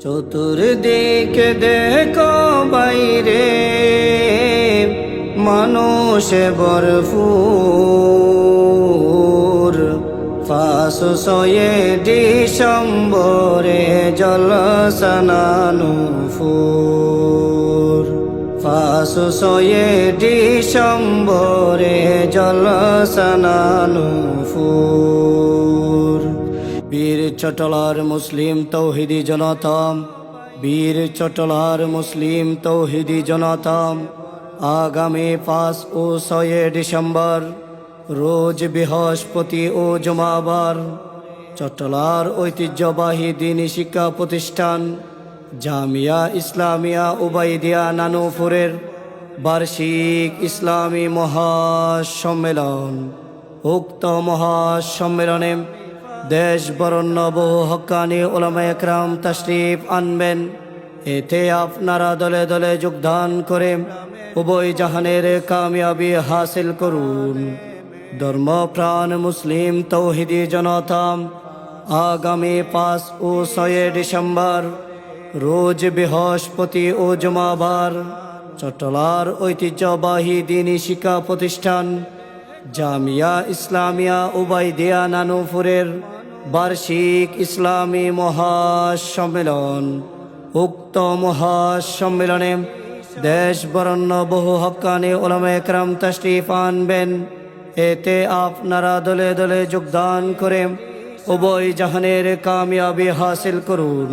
চতুর্দিকে দেখো বাইরে মানুষে বরফুর ফাঁসু সয়ে ডিসম্বরে জলসনানু ফুর ফাঁসু সয়ে ডিসম্বরে জলসনানু ফুর চটলার মুসলিম তৌহিদি জনতাম। বীর চটলার মুসলিম তৌহিদি জনতাম। আগামী পাঁচ ও ছয় ডিসেম্বর, রোজ বৃহস্পতি ও জমাবার, চটলার ঐতিহ্যবাহী দিনী শিক্ষা প্রতিষ্ঠান জামিয়া ইসলামিয়া উবাইদিয়া নানুপুরের বার্ষিক ইসলামী মহাসম্মেলন। উক্ত মহাসম্মেলনে দেশ বরণ্য বহু হকানি ওলামা একরাম তশরিফ আনবেন। এতে আপনারা দলে দলে যোগদান করে উভয় জাহানের কামিয়াবি হাসিল করুন। ধর্মপ্রাণ মুসলিম তৌহিদি জনতা আগামী পাঁচ ও ছয় ডিসেম্বর, রোজ বৃহস্পতি ও জমাবার, চট্টলার ঐতিহ্যবাহী দিনী শিক্ষা প্রতিষ্ঠান জামিয়া ইসলামিয়া উবাইদিয়া নানুপুরের বার্ষিক ইসলামী মহাসম্মেলন, উক্ত মহাসম্মেলনে দেশ বরণ্য বহু হকানি ওলামা একরাম তশরিফ আনবেন। এতে আপনারা দলে দলে যোগদান করে উভয় জাহানের কামিয়াবি হাসিল করুন।